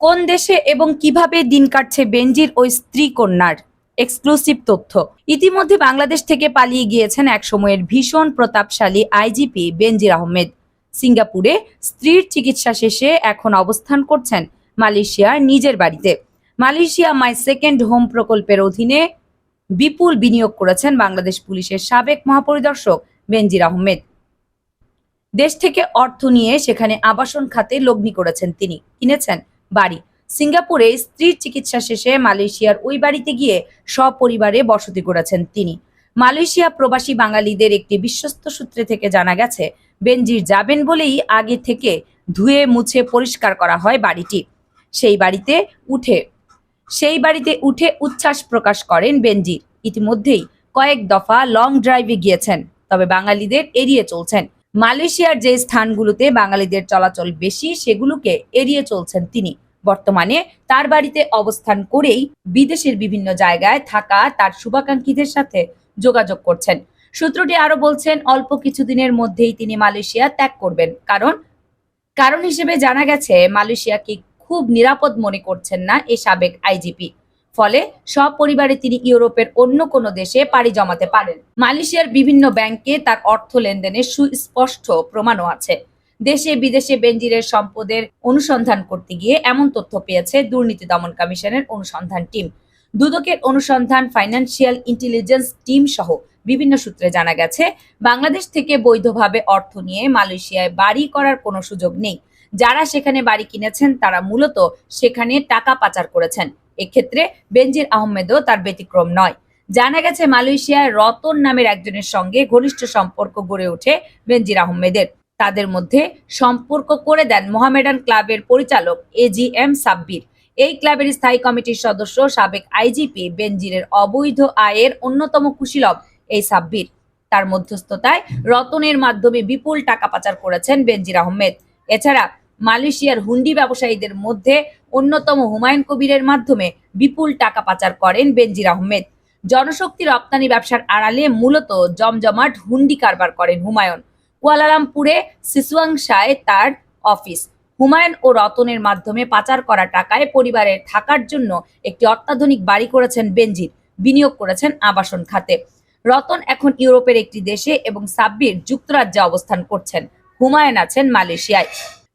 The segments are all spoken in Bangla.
কোন দেশে এবং কীভাবে দিন কাটছে বেনজির ওই স্ত্রী কন্যার এক্সক্লুসিভ তথ্য। ইতিমধ্যে বাংলাদেশ থেকে পালিয়ে গিয়েছেন এক সময়ের ভীষণ প্রতাপশালী আইজিপি বেনজির আহমেদ। সিঙ্গাপুরে স্ত্রীর চিকিৎসা শেষে এখন অবস্থান করছেন মালয়েশিয়ার নিজের বাড়িতে। মালয়েশিয়া মাই সেকেন্ড হোম প্রকল্পের অধীনে বিপুল বিনিয়োগ করেছেন বাংলাদেশ পুলিশের সাবেক মহাপরিদর্শক বেনজির আহমেদ। দেশ থেকে অর্থ নিয়ে সেখানে আবাসন খাতে লগ্নি করেছেন তিনি। কিনেছেন বাড়ি। সিঙ্গাপুরে স্ত্রীর চিকিৎসা শেষে মালয়েশিয়ার ওই বাড়িতে গিয়ে সপরিবারে বসতি করেছেন তিনি। মালয়েশিয়া প্রবাসী বাঙালিদের একটি বিশ্বস্ত সূত্রে থেকে জানা গেছে, বেনজির যাবেন বলেই আগে থেকে ধুয়ে মুছে পরিষ্কার করা হয় বাড়িটি। সেই বাড়িতে উঠে, সেই বাড়িতে উঠে উচ্ছ্বাস প্রকাশ করেন বেনজির। ইতিমধ্যেই কয়েক দফা লং ড্রাইভে গিয়েছেন, তবে বাঙালিদের এড়িয়ে চলছেন। মালয়েশিয়ার যে স্থানগুলোতে বাঙালিদের চলাচল বেশি, সেগুলোকে এড়িয়ে চলছেন তিনি। বর্তমানে তার বাড়িতে অবস্থান করেই বিদেশের বিভিন্ন জায়গায় থাকা তার শুভাকাঙ্ক্ষীদের সাথে যোগাযোগ করছেন। সূত্রটি আরও বলছেন, অল্প কিছুদিনের মধ্যেই তিনি মালয়েশিয়া ত্যাগ করবেন। কারণ কারণ হিসেবে জানা গেছে, মালয়েশিয়াকে খুব নিরাপদ মনে করছেন না এই সাবেক আইজিপি। ফলে সপরিবারে তিনি ইউরোপের অন্য কোনো দেশে পাড়ি জমাতে পারেন। মালয়েশিয়ার বিভিন্ন ব্যাংকে তার অর্থ লেনদেনের সুস্পষ্ট প্রমাণও আছে। দেশে বিদেশে বেনজিরের সম্পদের অনুসন্ধান করতে গিয়ে এমন তথ্য পেয়েছে দুর্নীতি দমন কমিশনের অনুসন্ধান টিম। দুদকের অনুসন্ধান ফাইন্যান্সিয়াল ইন্টেলিজেন্স টিম সহ বিভিন্ন সূত্রে জানা গেছে, বাংলাদেশ থেকে বৈধভাবে অর্থ নিয়ে মালয়েশিয়ায় বাড়ি করার কোনো সুযোগ নেই। যারা সেখানে বাড়ি কিনেছেন, তারা মূলত সেখানে টাকা পাচার করেছেন। এক্ষেত্রে বেনজির আহমেদও তার ব্যতিক্রম নয়। জানা গেছে মালয়েশিয়ায় রতন নামের একজনের সঙ্গে ঘনিষ্ঠ সম্পর্ক গড়ে ওঠে বেনজির আহমেদের। তাদের মধ্যে সম্পর্ক করে দেন মোহামেডান ক্লাবের পরিচালক এজিএম সাব্বির। এই ক্লাবের স্থায়ী কমিটির সদস্য সাবেক আইজিপি বেনজিরের অবৈধ আয়ের অন্যতম কুশীলব এই সাব্বির। তার মধ্যস্থতায় রতনের মাধ্যমে বিপুল টাকা পাচার করেছেন বেনজির আহমেদ। এছাড়া মালয়েশিয়ার হুন্ডি ব্যবসায়ীদের মধ্যে অন্যতম হুমায়ুন কবিরের মাধ্যমে বিপুল টাকা পাচার করেন বেনজির আহমেদ। জনশক্তি রপ্তানি ব্যবসার আড়ালে মূলত জমজমাট হুন্ডি কারবার করেন হুমায়ুন। কুয়ালালামপুরে সিসুয়াংশায় তার অফিস। হুমায়ুন ও রতনের মাধ্যমে পাচার করা টাকায় পরিবারের থাকার জন্য একটি অত্যাধুনিক বাড়ি করেছেন বেনজির, বিনিয়োগ করেছেন আবাসন খাতে। রতন এখন ইউরোপের একটি দেশে এবং সাব্বির যুক্তরাজ্যে অবস্থান করছেন। হুমায়ুন আছেন মালয়েশিয়ায়।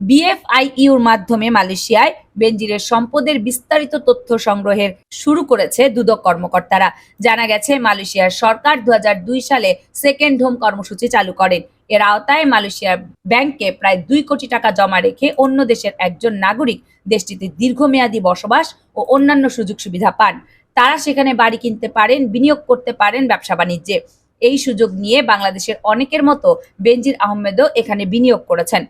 বিএফআইইউর মাধ্যমে মালয়েশিয়ায় বেনজিরের সম্পদের বিস্তারিত তথ্য সংগ্রহের শুরু করেছে দুদক কর্মকর্তারা। জানা গেছে, মালয়েশিয়ার সরকার দুই হাজার দুই সালে সেকেন্ড হোম কর্মসূচি চালু করেন। এর আওতায় মালয়েশিয়ার ব্যাংকে প্রায় দুই কোটি টাকা জমা রেখে অন্য দেশের একজন নাগরিক দেশটিতে দীর্ঘমেয়াদী বসবাস ও অন্যান্য সুযোগ সুবিধা পান। তারা সেখানে বাড়ি কিনতে পারেন, বিনিয়োগ করতে পারেন ব্যবসা বাণিজ্যে। এই সুযোগ নিয়ে বাংলাদেশের অনেকের মতো বেনজির আহমেদও এখানে বিনিয়োগ করেছেন।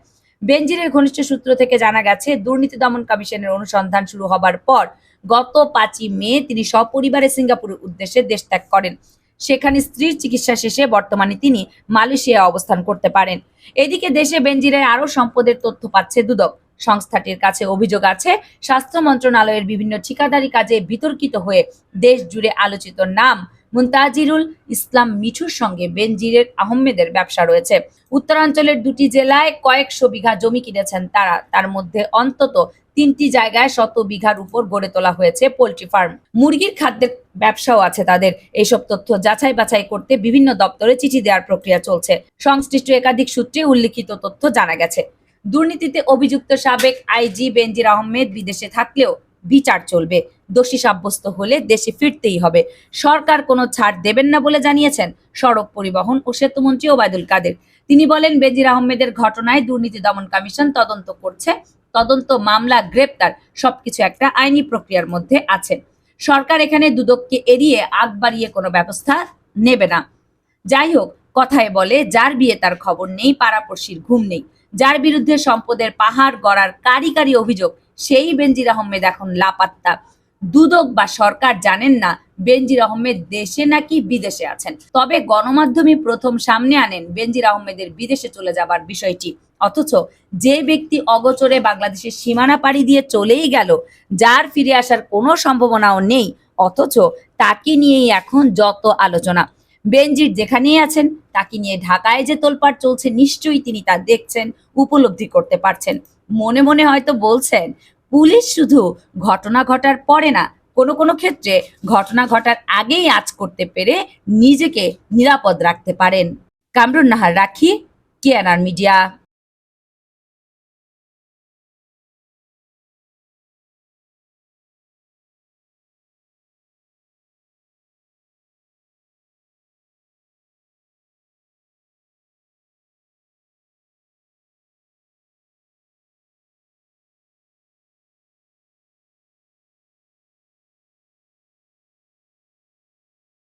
বেনজিরের ঘনিষ্ঠ সূত্র থেকে জানা গেছে, দুর্নীতি দমন কমিশনের অনুসন্ধান শুরু হবার পর গত পাঁচই মে তিনি সপরিবারে সিঙ্গাপুরের উদ্দেশ্যে দেশ ত্যাগ করেন। সেখানে স্ত্রীর চিকিৎসা শেষে বর্তমানে তিনি মালয়েশিয়ায় অবস্থান করতে পারেন। এদিকে দেশে বেনজিরের আরও সম্পদের তথ্য পাচ্ছে দুদক। সংস্থাটির কাছে অভিযোগ আছে, স্বাস্থ্য মন্ত্রণালয়ের বিভিন্ন ঠিকাদারি কাজে বিতর্কিত হয়ে দেশ জুড়ে আলোচিত নাম মুনতাজিরুল ইসলাম মিঠুর সঙ্গে বেনজিরের আহমেদের ব্যবসা রয়েছে। উত্তরাঞ্চলের দুটি জেলায় কয়েকশো বিঘা জমি কিনেছেন তারা। তার মধ্যে অন্তত তিনটি জায়গায় শত বিঘার উপর গড়ে তোলা হয়েছে পোল্ট্রি ফার্ম। মুরগির খাদ্যের ব্যবসাও আছে তাদের। এইসব তথ্য যাচাই বাছাই করতে বিভিন্ন দপ্তরে চিঠি দেওয়ার প্রক্রিয়া চলছে। সংশ্লিষ্ট একাধিক সূত্রে উল্লিখিত তথ্য জানা গেছে। দুর্নীতিতে অভিযুক্ত সাবেক আইজি বেনজির আহমেদ বিদেশে থাকলেও বিচার চলবে। দোষী সাব্যস্ত হলে দেশে ফিরতেই হবে। সরকার কোনো ছাড় দেবেন না বলে জানিয়েছেন সড়ক পরিবহন ও সেতুমন্ত্রী ওবায়দুল কাদের। তিনি বলেন, বেজির আহমেদের ঘটনায় দুর্নীতি দমন কমিশন তদন্ত করছে। তদন্ত মামলা, গ্রেপ্তার সবকিছু একটা আইনি প্রক্রিয়ার মধ্যে আছে। সরকার এখানে দুদককে এড়িয়ে আগ বাড়িয়ে কোনো ব্যবস্থা নেবে না। যাই হোক, কথায় বলে, যার বিয়ে তার খবর নেই, পাড়াপড়শির ঘুম নেই। যার বিরুদ্ধে সম্পদের পাহাড় গড়ার কারি কারি অভিযোগ, সেই বেনজির আহমেদ এখন লাপাত্তা। দুদক বা সরকার জানেন না বেনজির আহমেদ দেশে নাকি বিদেশে আছেন। তবে গণমাধ্যমে প্রথম সামনে আনেন বেনজির আহমেদের বিদেশে চলে যাবার বিষয়টি। অথচ যে ব্যক্তি অগোচরে বাংলাদেশের সীমানা পাড়ি দিয়ে চলেই গেল, যার ফিরে আসার কোনো সম্ভাবনাও নেই, অথচ তাকে নিয়েই এখন যত আলোচনা। বেনজির যেখানেই আছেন, তাকে নিয়ে ঢাকায় যে তোলপাড় চলছে, নিশ্চয়ই তিনি তা দেখছেন, উপলব্ধি করতে পারছেন। মনে মনে হয়তো বলছেন পুলিশ শুধু ঘটনা ঘটার পরে না, কোনো কোনো ক্ষেত্রে ঘটনা ঘটার আগেই আজ করতে পেরে নিজেকে নিরাপদ রাখতে পারেন। কামরুন নাহার রাখি কেয়ানার মিডিয়া।